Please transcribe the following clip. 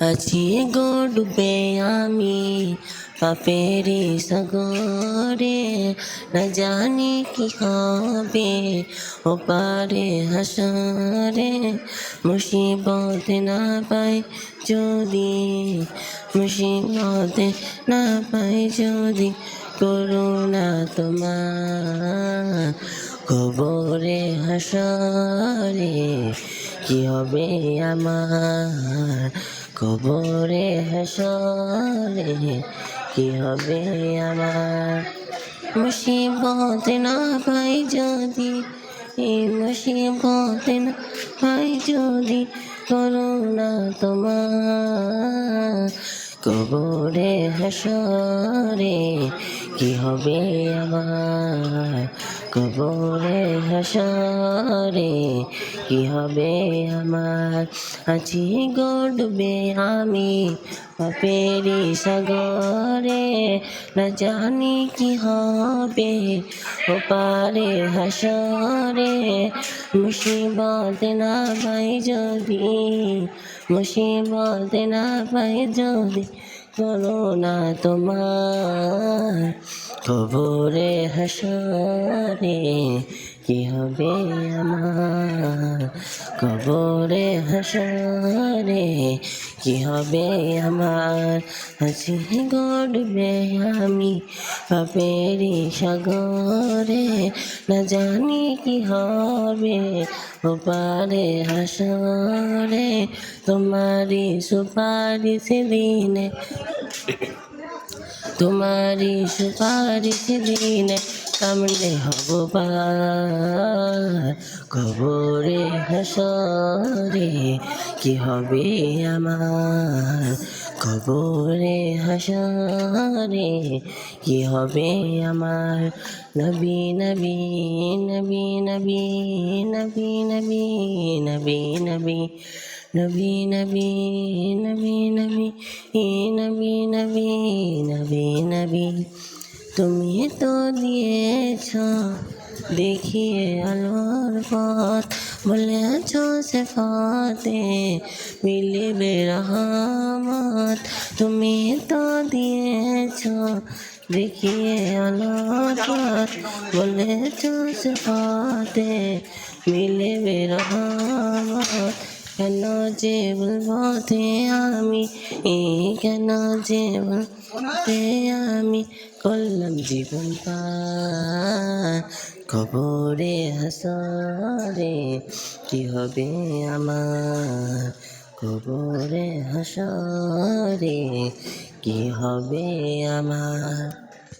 আছি গো ডুবে আমি পাপেরি সাগরে। না জানি কি হবে ও পারে হাসরে। মুসিবত না পাই যদি, মুসিবতে না পাই যদি করুণা তোমার। কবরে হাসরে কি হবে আমার? কবরে হাসরে কি হবে আমার? মুসিবত না পাই যদি, এই মুসিবত না পাই যদি করুণা তোমার। কবরে হাসরে কি হবে আমার? কবরে হাসরে, কি হবে আমার? আছি গড়বে আমি পাপেরি সাগরে, না জানি কি হবে ও পারে হাসরে। মুসিবত না পাই যদি, মুসিবত না পাই যদি করো না তোমার। কবরে হাসরে কি হবে আমার? কবরে হাসরে কি হবে আমার? হাসি গড়বে আমি পাপেরি সাগরে, না জানি কি হবে ও পারে হাসরে তোমারি সুপারিশ দিনে। তোমারি সুপারিশ দিনে কামড়ে হব কবরে হাসরে কি হবে আমার? কবরে হাসরে কি হবে আমার? নবী নবী নবী নবী নবী নবী নবী নবী নবী নবী নবী নবী নবী নবী নবী তুমি তো দিয়েছ, দেখিয়ে আলোর পথ, বলেছ সে ফতে মিলিবে রহমত। তুমি তো দিয়েছ, দেখিয়ে আলোর পথ, বলেছ সে ফতে মিলিবে রহমত। কেন যে বলবতে আমি? কেন যে বলতে আমি করলাম জীবন কবরে হাসরে কি হবে আমার? কবরে হাসরে কি হবে আমার?